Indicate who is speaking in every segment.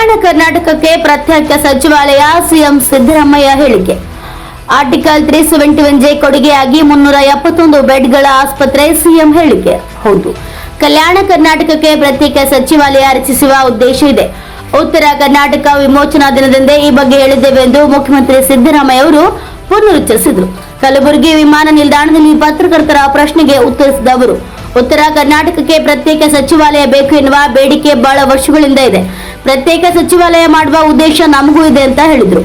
Speaker 1: ಕಲ್ಯಾಣ ಕರ್ನಾಟಕಕ್ಕೆ ಪ್ರತ್ಯೇಕ ಸಚಿವಾಲಯ ಸಿಎಂ ಸಿದ್ದರಾಮಯ್ಯ ಹೇಳಿಕೆ. Article three seventy one J ಕೊಡುಗೆಯಾಗಿ ಮುನ್ನೂರ ಎಪ್ಪತ್ತೊಂದು ಬೆಡ್ಗಳ ಆಸ್ಪತ್ರೆ ಸಿಎಂ ಹೇಳಿಕೆ. ಹೌದು. ಕಲ್ಯಾಣ ಕರ್ನಾಟಕಕ್ಕೆ ಪ್ರತ್ಯೇಕ ಸಚಿವಾಲಯ ರಚಿಸುವ ಉದ್ದೇಶ ಇದೆ. ಉತ್ತರ ಕರ್ನಾಟಕ ವಿಮೋಚನಾ ದಿನದಂದೇ ಈ ಬಗ್ಗೆ ಹೇಳಿದ್ದೇವೆ ಎಂದು ಮುಖ್ಯಮಂತ್ರಿ ಸಿದ್ದರಾಮಯ್ಯ ಅವರು ಪುನರುಚ್ಚರಿಸಿದರು. ಕಲಬುರಗಿ ವಿಮಾನ ನಿಲ್ದಾಣದಲ್ಲಿ ಪತ್ರಕರ್ತರ ಪ್ರಶ್ನೆಗೆ ಉತ್ತರಿಸಿದ ಅವರು, ಉತ್ತರ ಕರ್ನಾಟಕಕ್ಕೆ ಪ್ರತ್ಯೇಕ ಸಚಿವಾಲಯ ಬೇಕು ಎನ್ನುವ ಬೇಡಿಕೆ ಬಹಳ ವರ್ಷಗಳಿಂದ ಇದೆ. ಪ್ರತ್ಯೇಕ ಸಚಿವಾಲಯ ಮಾಡುವ ಉದ್ದೇಶ ನಮಗೂ ಇದೆ ಅಂತ ಹೇಳಿದ್ರು.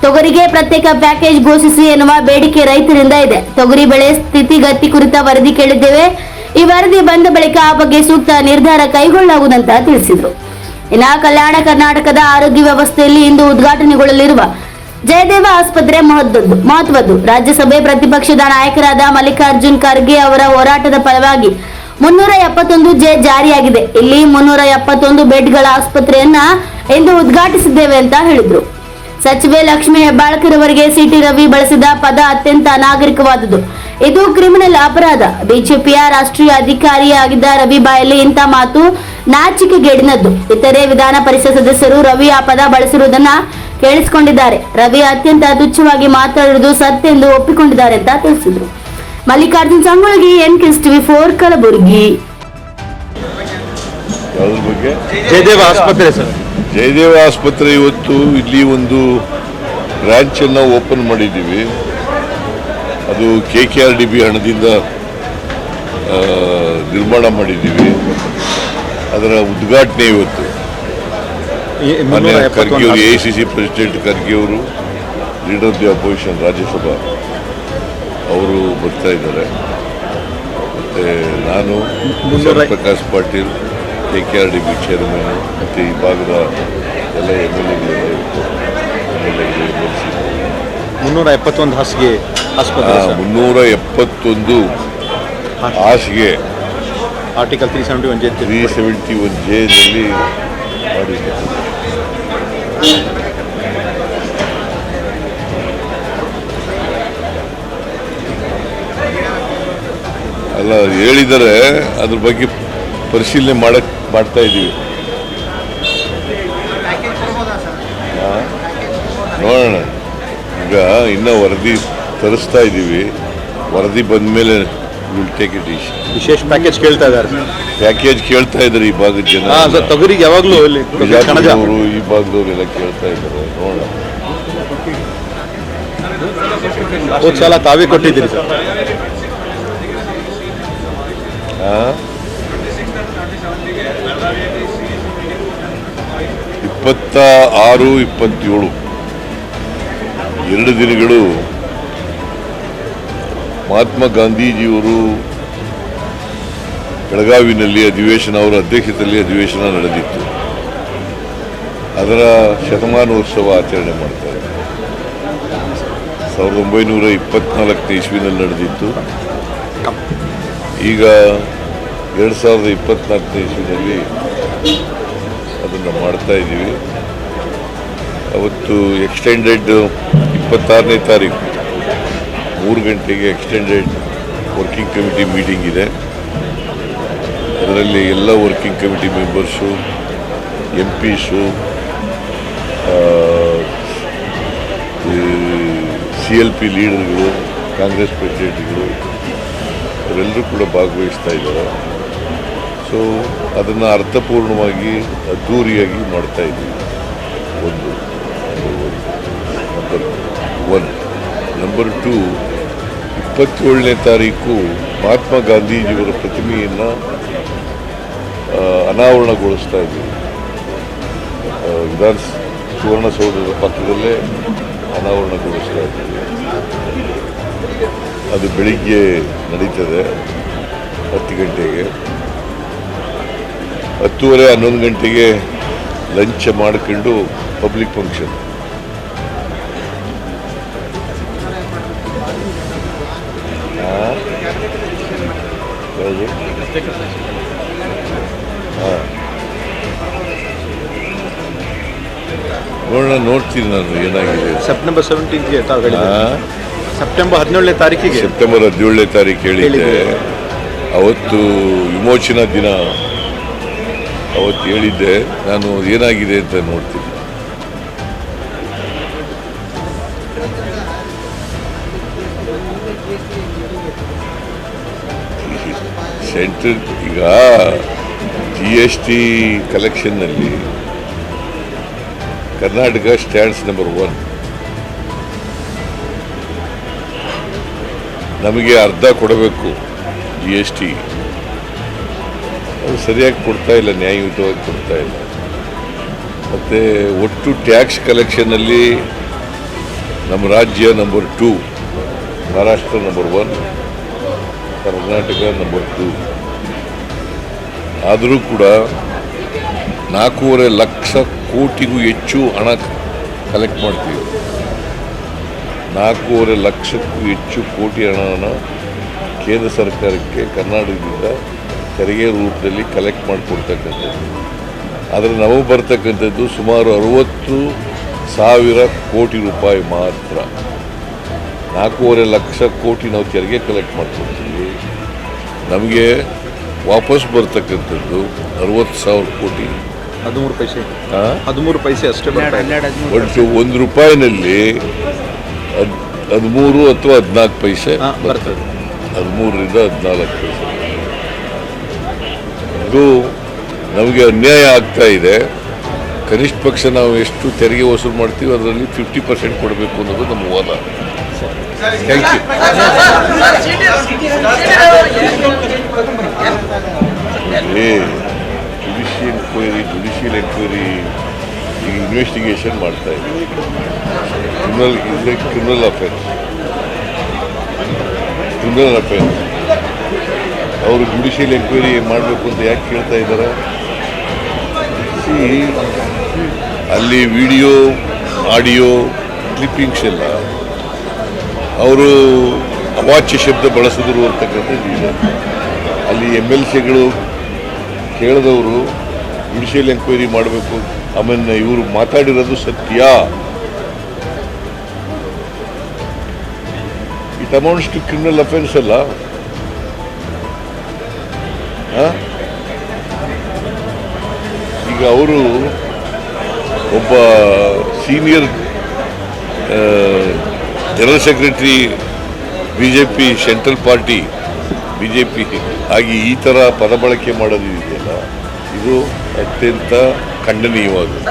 Speaker 1: ತೊಗರಿಗೆ ಪ್ರತ್ಯೇಕ ಪ್ಯಾಕೇಜ್ ಘೋಷಿಸಿ ಎನ್ನುವ ಬೇಡಿಕೆ ರೈತರಿಂದ ಇದೆ. ತೊಗರಿ ಬೆಳೆ ಸ್ಥಿತಿಗತಿ ಕುರಿತ ವರದಿ ಕೇಳಿದ್ದೇವೆ. ಈ ವರದಿ ಬಂದ ಬಳಿಕ ಆ ಬಗ್ಗೆ ಸೂಕ್ತ ನಿರ್ಧಾರ ಕೈಗೊಳ್ಳಲಾಗುವುದಂತ ತಿಳಿಸಿದರು. ಇನ್ನ ಕಲ್ಯಾಣ ಕರ್ನಾಟಕದ ಆರೋಗ್ಯ ವ್ಯವಸ್ಥೆಯಲ್ಲಿ ಇಂದು ಉದ್ಘಾಟನೆಗೊಳ್ಳಲಿರುವ ಜಯದೇವ ಆಸ್ಪತ್ರೆ ಮಹತ್ವದ್ದು ಮಹತ್ವದ್ದು. ರಾಜ್ಯಸಭೆ ಪ್ರತಿಪಕ್ಷದ ನಾಯಕರಾದ ಮಲ್ಲಿಕಾರ್ಜುನ್ ಖರ್ಗೆ ಅವರ ಹೋರಾಟದ ಫಲವಾಗಿ ಮುನ್ನೂರ ಎಪ್ಪತ್ತೊಂದು ಜೆ ಜಾರಿಯಾಗಿದೆ. ಇಲ್ಲಿ ಮುನ್ನೂರ ಎಪ್ಪತ್ತೊಂದು ಬೆಡ್ಗಳ ಆಸ್ಪತ್ರೆಯನ್ನ ಇಂದು ಉದ್ಘಾಟಿಸಿದ್ದೇವೆ ಅಂತ ಹೇಳಿದ್ರು. ಸಚಿವೆ ಲಕ್ಷ್ಮಿ ಹೆಬ್ಬಾಳ್ಕರ್ ಅವರಿಗೆ ಸಿಟಿ ರವಿ ಬಳಸಿದ ಪದ ಅತ್ಯಂತ ಅನಾಗರಿಕವಾದುದು ಇದು ಕ್ರಿಮಿನಲ್ ಅಪರಾಧ. ಬಿಜೆಪಿಯ ರಾಷ್ಟ್ರೀಯ ಅಧಿಕಾರಿಯಾಗಿದ್ದ ರವಿ ಬಾಯಲ್ಲಿ ಇಂಥ ಮಾತು ನಾಚಿಕೆಗೇಡಿನದ್ದು. ಇತರೆ ವಿಧಾನ ಪರಿಷತ್ ಸದಸ್ಯರು ರವಿ ಆ ಪದ ಬಳಸಿರುವುದನ್ನ ಕೇಳಿಸಿಕೊಂಡಿದ್ದಾರೆ. ರವಿ ಅತ್ಯಂತ ತುಚ್ಛವಾಗಿ ಮಾತಾಡುವುದು ಸತ್ಯ ಎಂದು ಒಪ್ಪಿಕೊಂಡಿದ್ದಾರೆ ಅಂತ ತಿಳಿಸಿದ್ರು. ಮಲ್ಲಿಕಾರ್ಜುನ್ ಸಂಗೊಳಗಿ ಎನ್ ಕಿಸ್ ಟಿವಿ ಫೋರ್ ಕಲಬುರಗಿ.
Speaker 2: ಯಾವ್ದ್ರ ಬಗ್ಗೆ?
Speaker 3: ಜಯದೇವ ಆಸ್ಪತ್ರೆ ಸರ್.
Speaker 2: ಜಯದೇವ ಆಸ್ಪತ್ರೆ ಇವತ್ತು ಇಲ್ಲಿ ಒಂದು ಬ್ರಾಂಚನ್ನು ಓಪನ್ ಮಾಡಿದ್ದೀವಿ. ಅದು K K R D B ಹಣದಿಂದ ನಿರ್ಮಾಣ ಮಾಡಿದ್ದೀವಿ. ಅದರ ಉದ್ಘಾಟನೆ ಇವತ್ತು. ಖರ್ಗೆ ಅವರು A C C president Kharge ಅವರು leader of the opposition Rajya Sabha. ಅವರು ಬರ್ತಾ ಇದ್ದಾರೆ. ಮತ್ತು ನಾನು Prakash Patil K K R D B chairman ಮತ್ತು ಈ ಭಾಗದ ಎಲ್ಲ ಎಂ ಎಲ್ ಎಗಳು ಎಂ ಎಲ್
Speaker 3: ಮುನ್ನೂರ ಎಪ್ಪತ್ತೊಂದು ಹಾಸಿಗೆ
Speaker 2: ಮುನ್ನೂರ ಎಪ್ಪತ್ತೊಂದು ಹಾಸಿಗೆ.
Speaker 3: Article three seventy one J
Speaker 2: three seventy one ಜೆನಲ್ಲಿ ಮಾಡಿದೆ ಅಲ್ಲ ಹೇಳಿದರೆ ಅದ್ರ ಬಗ್ಗೆ ಪರಿಶೀಲನೆ ಮಾಡಕ್ ಮಾಡ್ತಾ ಇದ್ದೀವಿ? ನೋಡೋಣ. ಈಗ ಇನ್ನೂ ವರದಿ ತರಿಸ್ತಾ ಇದ್ದೀವಿ ವರದಿ ಬಂದ ಮೇಲೆ ಟೇಕ್ ಇಟ್
Speaker 3: ವಿಶೇಷ ಪ್ಯಾಕೇಜ್ ಕೇಳ್ತಾ ಇದ್ದಾರೆ.
Speaker 2: ಪ್ಯಾಕೇಜ್ ಕೇಳ್ತಾ ಇದ್ದಾರೆ ಈ ಭಾಗದ ಜನ.
Speaker 3: ತೊಗರಿಗೆ ಯಾವಾಗಲೂ ಇಲ್ಲಿ
Speaker 2: ಅವರು ಈ ಭಾಗದವರೆಲ್ಲ ಕೇಳ್ತಾ ಇದ್ದಾರೆ. ನೋಡೋಣ.
Speaker 3: ಹೋದ ಸಲ ತಾವೇ ಕೊಟ್ಟಿದ್ದೀರಿ ಸರ್?
Speaker 2: ಇಪ್ಪತ್ತ ಆರು ಇಪ್ಪತ್ತೇಳು. ಎರಡು ದಿನಗಳು ಮಹಾತ್ಮ ಗಾಂಧೀಜಿಯವರು ಬೆಳಗಾವಿನಲ್ಲಿ ಅಧಿವೇಶನ, ಅವರ ಅಧ್ಯಕ್ಷತೆಯಲ್ಲಿ ಅಧಿವೇಶನ ನಡೆದಿತ್ತು. ಅದರ ಶತಮಾನೋತ್ಸವ ಆಚರಣೆ ಮಾಡ್ತಾರೆ ಸಾವಿರದ ಒಂಬೈನೂರ ಇಪ್ಪತ್ನಾಲ್ಕನೇ ಇಸ್ವಿನಲ್ಲಿ ನಡೆದಿತ್ತು. ಈಗ ಎರಡು ಸಾವಿರದ ಇಪ್ಪತ್ತ್ನಾಲ್ಕನೇ ಇಸ್ವಿನಲ್ಲಿ ಅದನ್ನು ಮಾಡ್ತಾ ಇದ್ದೀವಿ. ಅವತ್ತು ಎಕ್ಸ್ಟೆಂಡೆಡ್ ಇಪ್ಪತ್ತಾರನೇ ತಾರೀಕು. ಮೂರು ಗಂಟೆಗೆ ಎಕ್ಸ್ಟೆಂಡೆಡ್ ವರ್ಕಿಂಗ್ ಕಮಿಟಿ ಮೀಟಿಂಗ್ ಇದೆ. ಅದರಲ್ಲಿ ಎಲ್ಲ working committee members MPs C L P ಲೀಡರ್ಗಳು Congress ಪ್ರೆಸಿಡೆಂಟ್ಗಳು ಅವರೆಲ್ಲರೂ ಕೂಡ ಭಾಗವಹಿಸ್ತಾ ಇದ್ದಾರೆ. ಸೊ ಅದನ್ನು ಅರ್ಥಪೂರ್ಣವಾಗಿ, ಅದ್ದೂರಿಯಾಗಿ ಮಾಡ್ತಾ ಇದ್ದೀವಿ. ಒಂದು ನಂಬರ್ ಒನ್ ನಂಬರ್ ಟು ಇಪ್ಪತ್ತೇಳನೇ ತಾರೀಕು ಮಹಾತ್ಮ ಗಾಂಧೀಜಿಯವರ ಪ್ರತಿಮೆಯನ್ನು ಅನಾವರಣಗೊಳಿಸ್ತಾ ಇದ್ದೀವಿ. ವಿಧಾನ ಸುವರ್ಣಸೌಧದ ಪಕ್ಕದಲ್ಲೇ ಅನಾವರಣಗೊಳಿಸ್ತಾ ಇದ್ದೀವಿ. ಅದು ಬೆಳಿಗ್ಗೆ ನಡೀತದೆ ಹತ್ತು ಗಂಟೆಗೆ. ಹತ್ತುವರೆ ಹನ್ನೊಂದು ಗಂಟೆಗೆ ಲಂಚ್ ಮಾಡ್ಕೊಂಡು ಪಬ್ಲಿಕ್ ಫಂಕ್ಷನ್ ನೋಡೋಣ ನೋಡ್ತೀನಿ ನಾನು ಏನಾಗಿದೆ
Speaker 3: ಸೆಪ್ಟೆಂಬರ್ ಸೆವೆಂಟೀನ್ಗೆ ಸೆಪ್ಟೆಂಬರ್ ಹದಿನೇಳನೇ ತಾರೀಕಿಗೆ.
Speaker 2: ಸೆಪ್ಟೆಂಬರ್ ಹದಿನೇಳನೇ ತಾರೀಕು ಹೇಳಿದ್ದೆ. ಅವತ್ತು ವಿಮೋಚನಾ ದಿನ. ಅವತ್ತು ಹೇಳಿದ್ದೆ ನಾನು ಏನಾಗಿದೆ ಅಂತ ನೋಡ್ತೀನಿ. ಸೆಂಟ್ರಲ್ ಈಗ ಜಿ ಎಸ್ ಟಿ ಕಲೆಕ್ಷನ್ನಲ್ಲಿ ಕರ್ನಾಟಕ ಸ್ಟ್ಯಾಂಡ್ಸ್ ನಂಬರ್ ಒನ್ ನಮಗೆ ಅರ್ಧ ಕೊಡಬೇಕು ಜಿ ಎಸ್ ಟಿ ಅದು ಸರಿಯಾಗಿ ಕೊಡ್ತಾ ಇಲ್ಲ, ನ್ಯಾಯಯುತವಾಗಿ ಕೊಡ್ತಾ ಇಲ್ಲ. ಮತ್ತು ಒಟ್ಟು ಟ್ಯಾಕ್ಸ್ ಕಲೆಕ್ಷನಲ್ಲಿ ನಮ್ಮ ರಾಜ್ಯ number two Maharashtra number one Karnataka number two ಆದರೂ ಕೂಡ ನಾಲ್ಕೂವರೆ ಲಕ್ಷ ಕೋಟಿಗೂ ಹೆಚ್ಚು ಹಣ ಕಲೆಕ್ಟ್ ಮಾಡ್ತೀವಿ. ನಾಲ್ಕೂವರೆ ಲಕ್ಷಕ್ಕೂ ಹೆಚ್ಚು ಕೋಟಿ ಹಣವನ್ನು ಕೇಂದ್ರ ಸರ್ಕಾರಕ್ಕೆ ಕರ್ನಾಟಕದಿಂದ ತೆರಿಗೆ ರೂಪದಲ್ಲಿ ಕಲೆಕ್ಟ್ ಮಾಡಿಕೊಡ್ತಕ್ಕಂಥದ್ದು. ಆದರೆ ನಾವು ಬರ್ತಕ್ಕಂಥದ್ದು ಸುಮಾರು ಅರುವತ್ತು ಸಾವಿರ ಕೋಟಿ ರೂಪಾಯಿ ಮಾತ್ರ. ನಾಲ್ಕೂವರೆ ಲಕ್ಷ ಕೋಟಿ ನಾವು ತೆರಿಗೆ ಕಲೆಕ್ಟ್ ಮಾಡ್ಕೊಡ್ತೀವಿ. ನಮಗೆ ವಾಪಸ್ ಬರ್ತಕ್ಕಂಥದ್ದು ಅರುವತ್ತು ಸಾವಿರ ಕೋಟಿ.
Speaker 3: ಹದಿಮೂರು ಪೈಸೆ? ಹದಿಮೂರು ಪೈಸೆ ಅಷ್ಟೇ
Speaker 2: ಒಟ್ಟು ಒಂದು ರೂಪಾಯಿನಲ್ಲಿ ಹದಿಮೂರು ಅಥವಾ ಹದಿನಾಲ್ಕು ಪೈಸೆ ಬರ್ತದೆ. ಹದಿಮೂರರಿಂದ ಹದಿನಾಲ್ಕು ಪೈಸೆ. ಇದು ನಮಗೆ ಅನ್ಯಾಯ ಆಗ್ತಾ ಇದೆ. ಕನಿಷ್ಠ ಪಕ್ಷ ನಾವು ಎಷ್ಟು ತೆರಿಗೆ ವಸೂಲು ಮಾಡ್ತೀವಿ ಅದರಲ್ಲಿ ಫಿಫ್ಟಿ ಪರ್ಸೆಂಟ್ ಕೊಡಬೇಕು ಅನ್ನೋದು ನಮ್ಮ ವಾದ. Thank you judicial enquiry judicial enquiry ಈಗ ಇನ್ವೆಸ್ಟಿಗೇಷನ್ ಮಾಡ್ತಾ ಇದ್ದೀವಿ. Criminal a criminal offense. Criminal ಅವರು ಜುಡಿಷಿಯಲ್ ಎಂಕ್ವೈರಿ ಮಾಡಬೇಕು ಅಂತ ಯಾಕೆ ಕೇಳ್ತಾ ಇದ್ದಾರೆ ಅಲ್ಲಿ ವಿಡಿಯೋ ಆಡಿಯೋ ಕ್ಲಿಪ್ಪಿಂಗ್ಸ್ ಎಲ್ಲ ಅವರು ಅವಾಚ್ಯ ಶಬ್ದ ಬಳಸಿದ್ರು ಅಂತಕ್ಕಂಥದ್ದು ಇದೆ ಅಲ್ಲಿ ಎಂ ಎಲ್ ಸಿಗಳು ಕೇಳಿದವರು ಜುಡಿಷಿಯಲ್ ಎಂಕ್ವೈರಿ ಮಾಡಬೇಕು. ಆಮೇಲೆ ಇವರು ಮಾತಾಡಿರೋದು ಸತ್ಯ. It amounts to criminal offence ಅಲ್ಲ? ಈಗ ಅವರು ಒಬ್ಬ senior general secretary B J P central party B J P ಆಗಿ ಈ ಥರ ಪದ ಬಳಕೆ ಮಾಡೋದಿದೆಯಲ್ಲ ಇದು ಅತ್ಯಂತ ಖಂಡನೀಯವಾದದ್ದು.